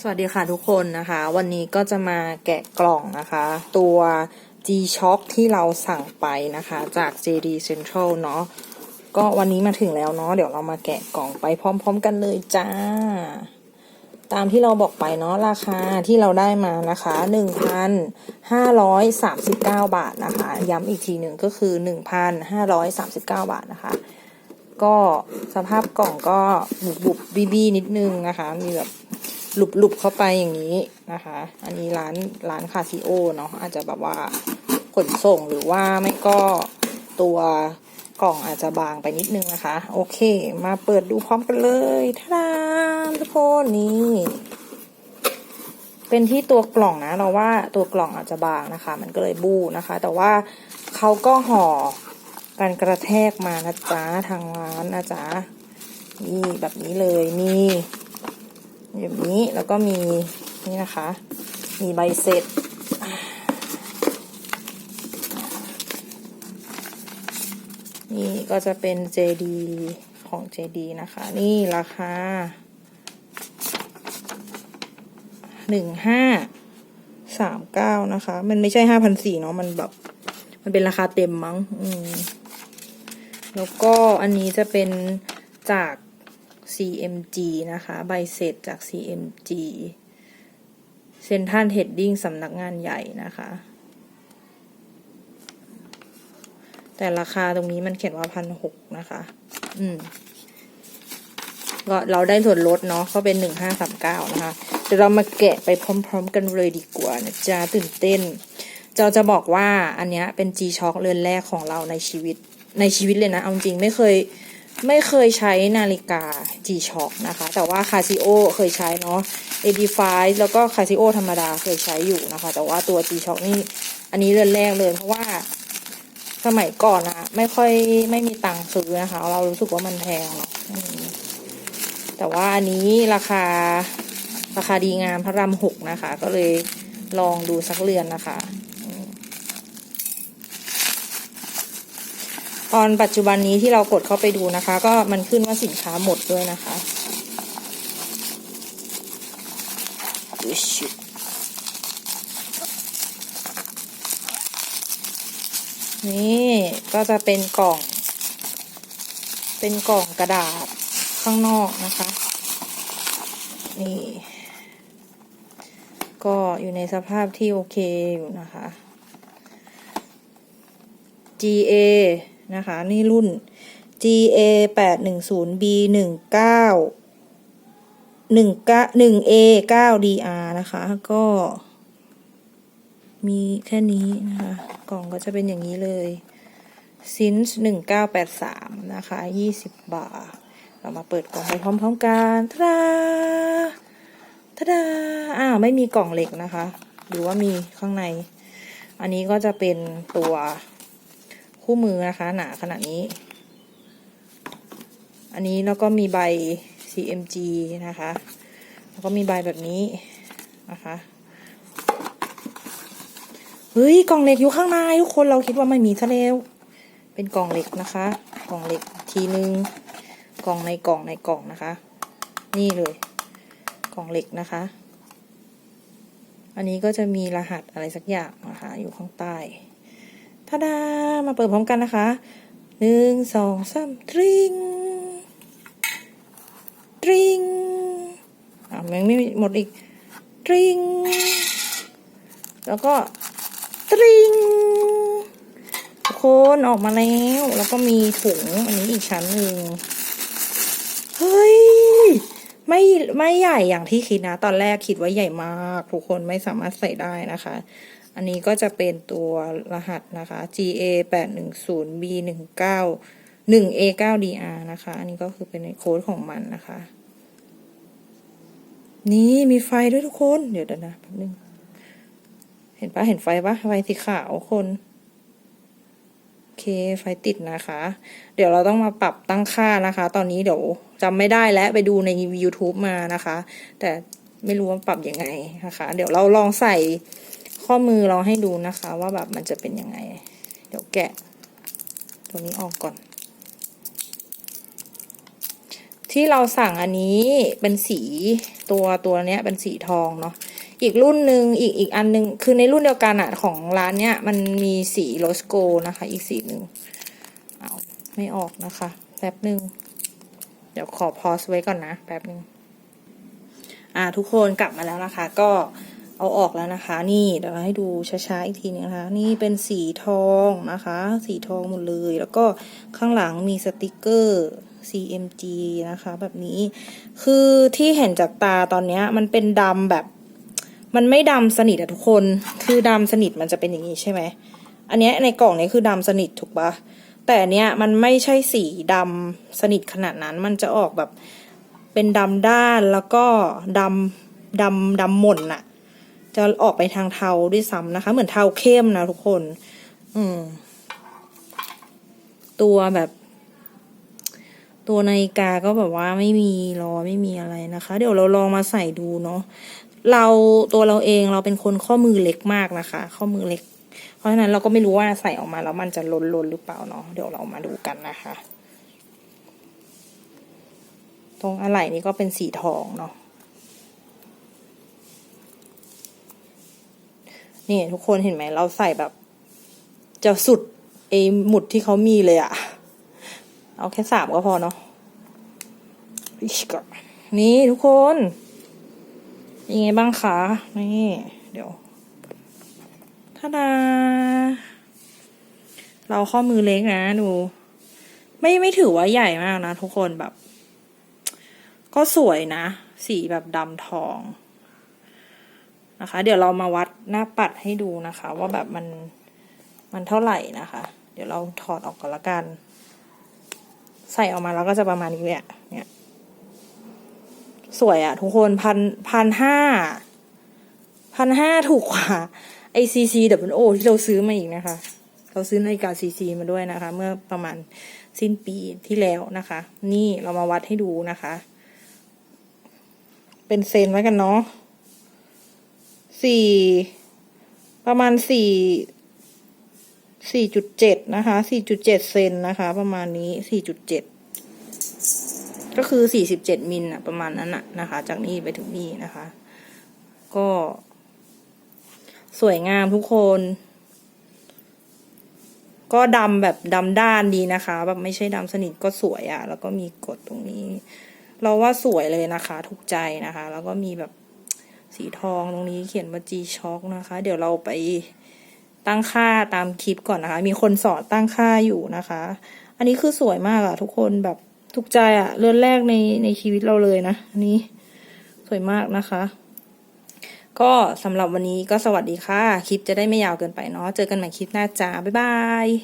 สวัสดีค่ะทุกคนนะคะ วันนี้ก็จะมาแกะกล่องนะคะ ตัว G-Shock ที่เราสั่งไปนะคะ จาก JD Central เนาะก็วันนี้มาถึงแล้วเนาะเดี๋ยวเรามาแกะกล่องไปพร้อม ๆ กันเลยจ้า ตามที่เราบอกไปเนาะราคาที่เราได้มานะคะ1,539 บาทนะคะ ย้ำอีกทีหนึ่งก็คือ 1,539 บาทนะคะก็สภาพกล่องก็บุบบุบบีบีนิดนึงนะคะ มีแบบ หลุบหลุบเข้าไปอย่างนี้นะคะ อันนี้ร้านร้านคาซิโอเนาะอาจจะแบบว่าขนส่งหรือว่าไม่ก็ตัวกล่องอาจจะบางไปนิดนึงนะคะ โอเค มาเปิดดูพร้อมกันเลยท่าทุกคนนี่เป็นที่ตัวกล่องนะ เราว่าตัวกล่องอาจจะบางนะคะ มันก็เลยบูนะคะ แต่ว่าเขาก็ห่อการกระแทกมานะจ๊ะทางร้านนะจ๊ะนี่แบบนี้เลยนี่ แบบนี้แล้วก็มีนี่นะคะ มีใบเสร็จนี่ก็จะเป็น JD ของ JD นะคะ นี่ราคาหนึ่งห้าสามเก้านะคะ มันไม่ใช่ห้าพันสี่เนาะมันแบบ มันเป็นราคาเต็มมั้ง อืม แล้วก็อันนี้จะเป็นจาก CMG นะคะ ใบเสร็จจาก CMG เซนทันเฮดดิ้งสำนักงานใหญ่นะคะ แต่ราคาตรงนี้มันเขียนว่าพันหกนะคะ อืม ก็เราได้ส่วนลดเนาะก็เป็นหนึ่งห้าสามเก้านะคะเดี๋ยวเรามาแกะไปพร้อม ๆ กันเลยดีกว่านะจ๊ะตื่นเต้นเราจะบอกว่าอันเนี้ยเป็น G Shock เรือนแรกของเราในชีวิตในชีวิตเลยนะ เอาจริงไม่เคย ไม่เคยใช้นาฬิกา G Shock นะคะ แต่ว่า Casio เคยใช้เนาะ AD5 แล้วก็ Casio ธรรมดาเคยใช้อยู่นะคะ แต่ว่าตัว G Shock นี่อันนี้เรือนแรกเลยเพราะว่าสมัยก่อนอะไม่ค่อยไม่มีตังค์ซื้อนะคะ เรารู้สึกว่ามันแพงเนาะแต่ว่าอันนี้ราคาราคาดีงามพระรามหกนะคะ ก็เลยลองดูสักเรือนนะคะ ตอนปัจจุบันนี้ที่เรากดเข้าไปดูนะคะ ก็มันขึ้นว่าสินค้าหมดด้วยนะคะอุ๊ยชินี่ก็จะเป็นกล่อง เป็นกล่องกระดาษข้างนอกนะคะ นี่ ก็อยู่ในสภาพที่โอเคอยู่นะคะ GA นะคะ นี่รุ่น GA แปดหนึ่งศูนย์ B หนึ่งเก้าหนึ่งเก้าหนึ่ง A เก้า DR นะคะ ก็ มีแค่นี้นะคะ กล่องก็จะเป็นอย่างนี้เลย since หนึ่งเก้าแปดสามนะคะยี่สิบบาท เรามาเปิดกล่องไปพร้อมๆกันทาดาทาดาอ้าวไม่มีกล่องเหล็กนะคะ หรือว่ามีข้างใน อันนี้ก็จะเป็นตัว คู่มือนะคะ หนาขนาดนี้ อันนี้แล้วก็มีใบ CMG นะคะ แล้วก็มีใบแบบนี้นะคะเฮ้ยกล่องเหล็กอยู่ข้างในทุกคนเราคิดว่าไม่มีซะแล้ว เป็นกล่องเหล็กนะคะ กล่องเหล็กทีนึง กล่องในกล่องในกล่องนะคะ นี่เลย กล่องเหล็กนะคะ อันนี้ก็จะมีรหัสอะไรสักอย่างนะคะ อยู่ข้างใต้ ทาดา มาเปิดพร้อมกันนะคะ หนึ่ง สองสามตริงตริงอะยังไม่หมดอีกตริง แล้วก็ตริงทุกคนออกมาแล้ว แล้วก็มีถุงอันนี้อีกชั้นหนึ่ง ไม่ไม่ใหญ่อย่างที่คิดนะ ตอนแรกคิดว่าใหญ่มากทุกคนไม่สามารถใส่ได้นะคะ อันนี้ก็จะเป็นตัวรหัสนะคะ GA แปดหนึ่งศูนย์ B หนึ่งเก้าหนึ่ง A เก้า DR นะคะ อันนี้ก็คือเป็นโค้ดของมันนะคะ นี่มีไฟด้วยทุกคน เดี๋ยวดนะแป๊บนึง เห็นปะเห็นไฟปะไฟสีขาวคน ไฟติดนะคะ เดี๋ยวเราต้องมาปรับตั้งค่านะคะ ตอนนี้เดี๋ยวจำไม่ได้แล้วไปดูใน YouTube มานะคะ แต่ไม่รู้ว่าปรับยังไงนะคะ เดี๋ยวเราลองใส่ข้อมือเราให้ดูนะคะ ว่าแบบมันจะเป็นยังไง เดี๋ยวแกะ ตัวนี้ออกก่อนทที่เราสั่งอันนี้เป็นสีตัวตัวเนี้ยเป็นสีทองเนาะ อีกรุ่นหนึ่งอีกอีกอันหนึงคือในรุ่นเดียวกันอะของร้านเนี้ยมันมีสีโรสโกนะคะ อีกสีหนึ่งเอาไม่ออกนะคะแป๊บหนึ่งเดี๋ยวขอพอสไว้ก่อนนะแป๊บหนึ่งอ่าทุกคนกลับมาแล้วนะคะ ก็เอาออกแล้วนะคะ นี่เดี๋ยวเราให้ดูช้าๆอีกทีนึงนะคะ นี่เป็นสีทองนะคะ สีทองหมดเลย แล้วก็ข้างหลังมีสติกเกอร์ CMG นะคะ แบบนี้ คือที่เห็นจากตาตอนเนี้ยมันเป็นดำแบบ มันไม่ดำสนิทอะทุกคน คือดำสนิทมันจะเป็นอย่างนี้ใช่ไหม อันเนี้ยในกล่องเนี้ยคือดำสนิทถูกปะแต่อันเนี้ยมันไม่ใช่สีดำสนิทขนาดนั้น มันจะออกแบบเป็นดำด้านแล้วก็ดำดำดำหม่นอะจะออกไปทางเทาด้วยซ้ำนะคะ เหมือนเทาเข้มนะทุกคน อืม ตัวแบบตัวนาฬิกาก็แบบว่าไม่มีล้อไม่มีอะไรนะคะ เดี๋ยวเราลองมาใส่ดูเนาะ เราตัวเราเองเราเป็นคนข้อมือเล็กมากนะคะ ข้อมือเล็ก เพราะฉะนั้นเราก็ไม่รู้ว่าใส่ออกมาแล้วมันจะล้นล้นหรือเปล่าเนาะเดี๋ยวเรามาดูกันนะคะ ตรงอะไหล่นี้ก็เป็นสีทองเนาะนี่ทุกคนเห็นไหมเราใส่แบบ จะสุดไอหมุดที่เขามีเลยอะเอาแค่สามก็พอเนาะนี่ทุกคน ยังไงบ้างคะนี่เดี๋ยวท่าดา เราข้อมือเล็กนะดูไม่ไม่ถือว่าใหญ่มากนะทุกคนแบบ ก็สวยนะ สีแบบดำทองนะคะ เดี๋ยวเรามาวัดหน้าปัดให้ดูนะคะ ว่าแบบมันมันเท่าไหร่นะคะ เดี๋ยวเราถอดออกก่อนละกัน ใส่ออกมาแล้วก็จะประมาณนี้เละเนี่ย สวยอะทุกคนพันพันห้าพันห้าถูกกว่าไอซีซีดับเบิลโอที่เราซื้อมาอีกนะคะ เราซื้อนาฬิกาซีซีมาด้วยนะคะ เมื่อประมาณสิ้นปีที่แล้วนะคะ นี่เรามาวัดให้ดูนะคะ เป็นเซนไว้กันเนาะสี่ประมาณสี่สี่จุดเจ็ดนะคะสี่จุดเจ็ดเซนนะคะ ประมาณนี้สี่จุดเจ็ด ก็คือสี่สิบเจ็ดมิลอะประมาณนั้นอะนะคะ จากนี่ไปถึงนี่นะคะ ก็ สวยงามทุกคน ก็ดำแบบดำด้านดีนะคะ แบบไม่ใช่ดำสนิทก็สวยอะแล้วก็มีกดตรงนี้ เราว่าสวยเลยนะคะ ถูกใจนะคะ แล้วก็มีแบบสีทองตรงนี้เขียนว่า G Shock นะคะ เดี๋ยวเราไปตั้งค่าตามคลิปก่อนนะคะ มีคนสอนตั้งค่าอยู่นะคะ อันนี้คือสวยมากอะทุกคนแบบ ถูกใจอะเรือนแรกในในชีวิตเราเลยนะ อันนี้สวยมากนะคะ ก็สำหรับวันนี้ก็สวัสดีค่ะ คลิปจะได้ไม่ยาวเกินไปเนาะ เจอกันใหม่คลิปหน้าจ้า บ๊ายบาย